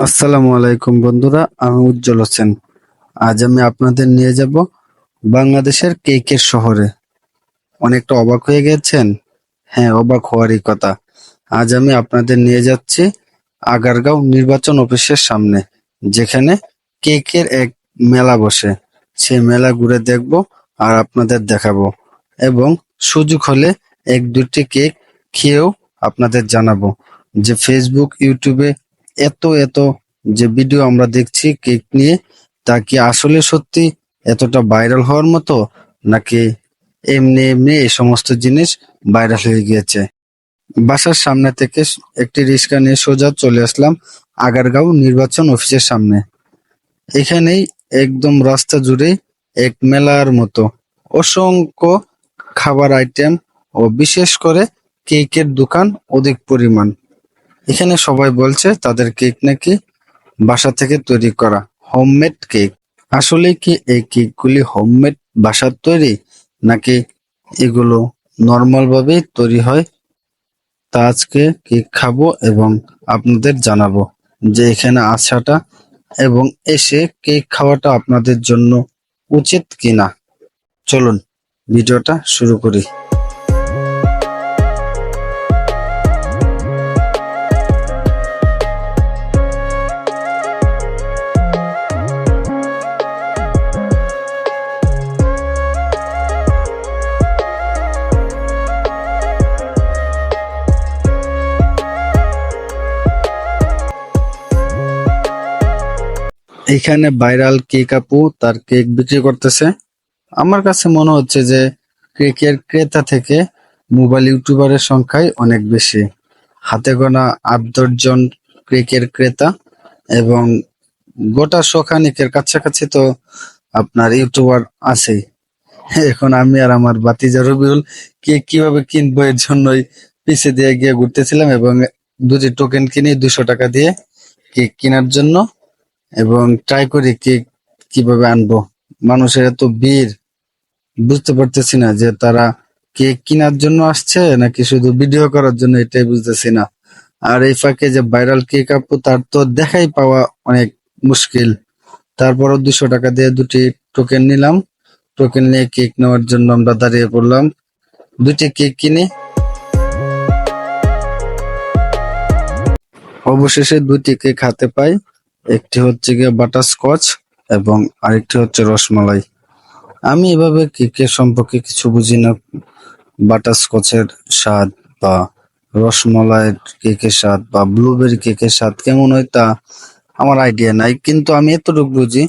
আসসালামু আলাইকুম বন্ধুরা, আমি উজ্জ্বল হোসেন। আজ আমি আপনাদের নিয়ে যাব বাংলাদেশের কেকের শহরে। অনেকটা অবাক হয়ে গেছেন? হ্যাঁ অবাক হওয়ারই কথা। আজ আমি আপনাদের নিয়ে যাচ্ছি আগারগাঁও নির্বাচন অফিসের সামনে, যেখানে কেকের এক মেলা বসে। সেই মেলা ঘুরে দেখব আর আপনাদের দেখাবো এবং সুযোগ হলে এক দুটি কেক খেয়েও আপনাদের জানাব। যে ফেসবুক ইউটিউবে এত এত যে ভিডিও আমরা দেখছি কেক নিয়ে, তা কি আসলে সত্যি এতটা ভাইরাল হওয়ার মতো? নাকি এমনি এমনি এই সমস্ত জিনিস ভাইরাল হয়ে গিয়েছে? বাসার সামনে থেকে একটি রিক্সা নিয়ে সোজা চলে আসলাম আগারগাঁও নির্বাচন অফিসের সামনে। এখানেই একদম রাস্তা জুড়ে এক মেলার মতো অসংখ্য খাবার আইটেম ও বিশেষ করে কেকের দোকান অধিক পরিমাণ। এখানে সবাই বলছে তাদের কেক নাকি বাসা থেকে তৈরি করা হোমমেড কেক। আসলে কি এই কেকগুলি হোমমেড বাসার তৈরি, নাকি এগুলো নর্মাল ভাবেই তৈরি হয়? তা আজকে কেক খাব এবং আপনাদের জানাব যে এখানে আসাটা এবং এসে কেক খাওয়াটা আপনাদের জন্য উচিত কিনা। চলুন, ভিডিওটা শুরু করি। এখানে ভাইরাল কেক আপু তার কেক বিক্রি করতেছে। আমার কাছে মনে হচ্ছে যে কেকের ক্রেতা থেকে মোবাইল ইউটিউবারের সংখ্যাই অনেক বেশি। হাতে গোনা আট জন কেকের ক্রেতা এবং গোটা শখানিকের কাছাকাছি তো আপনার ইউটিউবার আছেই। এখন আমি আর আমার বাতিজা রবিউল কেক কীভাবে কিনবো এর জন্যই পিছে দিয়ে গিয়ে ঘুরতেছিলাম এবং দুটি টোকেন কিনে দুশো টাকা দিয়ে কেক কেনার জন্য এবং ট্রাই করি কেক কীভাবে আনব। মানুষের এত ভিড়, বুঝতে পারতেছি না যে তারা কেক কেনার জন্য আসছে নাকি শুধু ভিডিও করার জন্য এটাই বুঝতেছি না। আর এই ফাঁকে যে ভাইরাল কেক আপু, তার তো দেখাই পাওয়া অনেক মুশকিল। তারপরও দুশো টাকা দিয়ে দুটি টোকেন নিলাম। টোকেন নিয়ে কেক নেওয়ার জন্য আমরা দাঁড়িয়ে পড়লাম। দুটি কেক কিনে। অবশেষে দুটি কেক হাতে পাই। একটি হচ্ছে গিয়ে বাটার স্কচ এবং আরেকটি হচ্ছে রসমালাই। আমি এভাবে কেকের সম্পর্কে কিছু বুঝি না। বাটার স্কচের স্বাদ বা রসমালাইয়ের কেকের স্বাদ বা ব্লুবেরি কেকের স্বাদ কেমন হয় তা আমার আইডিয়া নাই। কিন্তু আমি এতটুকু বুঝি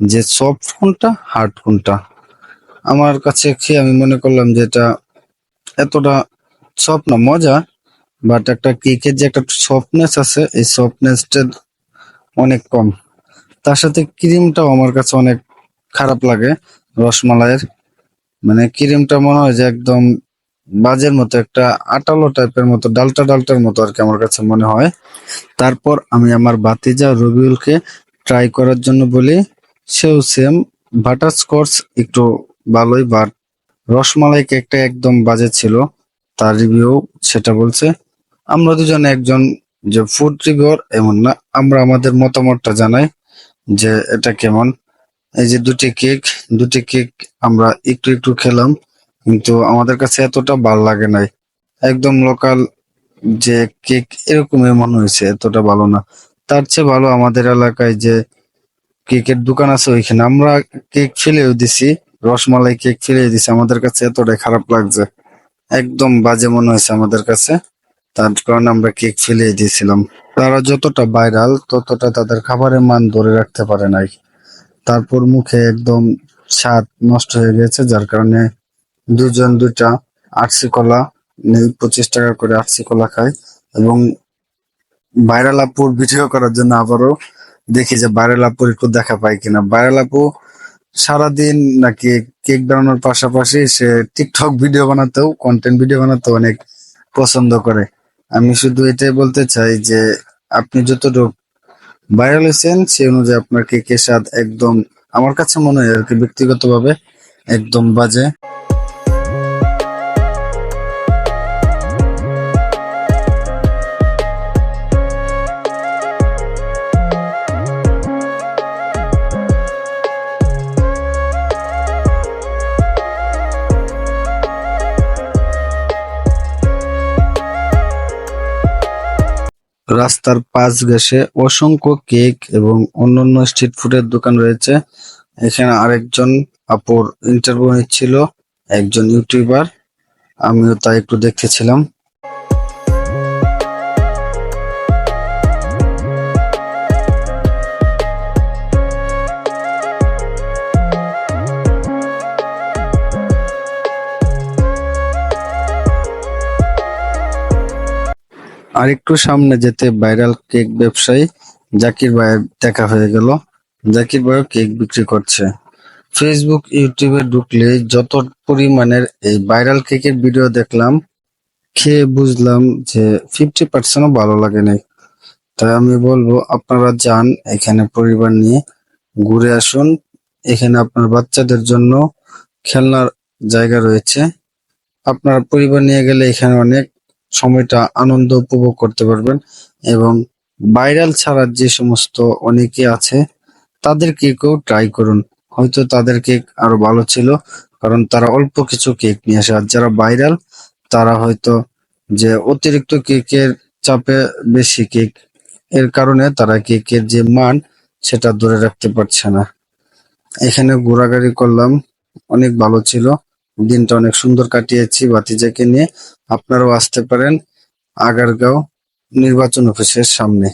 যে সফট কোনটা হার্ড কোনটা। আমার কাছে খেয়ে আমি মনে করলাম যে এটা এতটা সফট না, মজা বাট একটা কেকের যে একটা সফটনেস আছে, এই সফটনেসটা অনেক কম। তার সাথে ক্রিমটাও আমার কাছে অনেক খারাপ লাগে, রসমালাইয়ের। মানে ক্রিমটা মনে হয় যে একদম বাজের মতো, একটা আটালো টাইপের মতো, ডালটা ডালটার মতো আর কি আমার কাছে মনে হয়। তারপর আমি আমার বাতিজা রবিউলকে ট্রাই করার জন্য বলি, সেও সেম বাটার স্কচ একটু ভালোই বাট রসমালাই কেকটা একদম বাজে ছিল। তার রিভিউ সেটা বলছে। আমরা দুজনে একজন যে ফুড রিভিউর এমন না, আমরা আমাদের মতামতটা জানাই যে এটা কেমন। এই যে দুটি কেক দুটি কেক আমরা একটু একটু খেলাম, কিন্তু আমাদের কাছে এতটা ভালো লাগে নাই। একদম লোকাল যে কেক এরকমই মনে হয়েছে, এতটা ভালো না। তার চেয়ে ভালো আমাদের এলাকায় যে কেকের দোকান আছে ওইখানে। আমরা কেক ফেলেও দিছি, রসমালাই কেক ফেলে দিছি, আমাদের কাছে এতটাই খারাপ লাগছে। একদম বাজে মনে হয়েছে আমাদের কাছে। তার কারণে আমরা কেক ফেলিয়ে দিয়েছিলাম। তারা যতটা ভাইরাল ততটা তাদের খাবারের মান ধরে রাখতে পারে নাই। তারপর মুখে একদম স্বাদ নষ্ট হয়ে গেছে, যার কারণে দুজন দুটা আরসি কলা পঁচিশ টাকা করে আরসি কলা খায় এবং ভাইরাল আপুর ভিডিও করার জন্য আবারও দেখি যে ভাইরাল আপুর একটু দেখা পাই কিনা। ভাইরাল আপু সারাদিন নাকি কেক বানানোর পাশাপাশি সে টিকটক ভিডিও বানাতেও কন্টেন্ট ভিডিও বানাতেও অনেক পছন্দ করে। আমি শুধু এটাই বলতে চাই যে আপনি যতটুকু ভাইরাল হয়েছেন সে অনুযায়ী আপনার কেকের স্বাদ একদম আমার কাছে মনে হয় আর কি ব্যক্তিগতভাবে একদম বাজে। রাস্তার পাশ ঘেঁষে অসংখ্য কেক এবং অন্যান্য স্ট্রিট ফুডের দোকান রয়েছে। এখানে আরেকজন আপুর ইন্টারভিউ নিচ্ছিল একজন ইউটিউবার। আমিও তাই একটু দেখতেছিলাম আর একটু সামনে যেতে ভাইরাল কেক ব্যবসায়ী জাকির ভাইয়ের দেখা হয়ে গেল। জাকির ভাইও কেক বিক্রি করছে। ফেসবুক ইউটিউবে ঢুকলে যত পরিমাণের এই ভাইরাল কেকের ভিডিও দেখলাম, খেয়ে বুঝলাম যে ফিফটি পার্সেন্টও ভালো লাগে নাই। তাই আমি বলব, আপনারা যান এখানে পরিবার নিয়ে ঘুরে আসুন। এখানে আপনার বাচ্চাদের জন্য খেলনার জায়গা রয়েছে। আপনার পরিবার নিয়ে গেলে এখানে অনেক সময়টা আনন্দ উপভোগ করতে পারবেন এবং ভাইরাল ছাড়ার যে সমস্ত অনেকে আছে, তাদের কেকও ট্রাই করুন। হয়তো তাদের কেক আরও ভালো ছিল, কারণ তারা অল্প কিছু কেক নিয়ে আসে। আর যারা ভাইরাল, তারা হয়তো যে অতিরিক্ত কেকের চাপে বেশি কেক, এর কারণে তারা কেকের যে মান, সেটা ধরে রাখতে পারছে না। এখানে ঘোরাঘুরি করলাম, অনেক ভালো ছিল। দিনটা অনেক সুন্দর কাটিয়েছি ভাতিজাকে নিয়ে। আপনারাও আসতে পারেন আগারগাঁও নির্বাচন অফিসের সামনে।